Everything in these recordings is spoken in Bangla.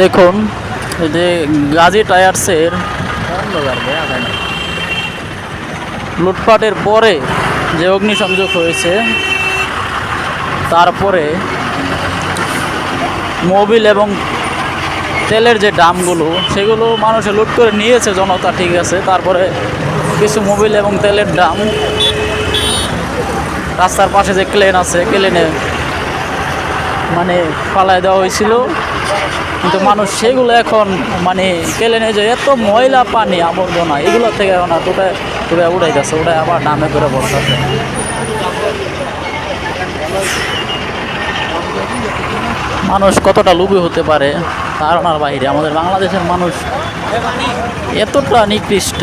দেখুন যে গাজী টায়ার্সের। লুটপাটের পরে যে অগ্নিসংযোগ হয়েছে, তারপরে মোবিল এবং তেলের যে দামগুলো সেগুলো মানুষে লুট করে নিয়েছে, জনতা ঠিক আছে, তারপরে কিছু মোবিল এবং তেলের দাম রাস্তার পাশে যে ক্লেন আছে, ক্লেনে মানে পালায় দেওয়া হয়েছিল কিন্তু মানুষ সেগুলো এখন মানে কেলে নিয়ে যায় এত ময়লা পানি আবর্জনা এগুলো থেকে এখন তোটা তোটা উড়াই যাচ্ছে ওটাই আবার নামে করে বসতেছে মানুষ কতটা লোভী হতে পারে ধারণার বাইরে আমাদের বাংলাদেশের মানুষ এতটা নিকৃষ্ট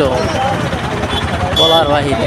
বলার বাহিরে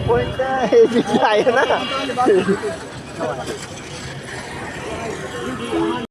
বাসায় ওইটা এই দিক দিয়ে আয় না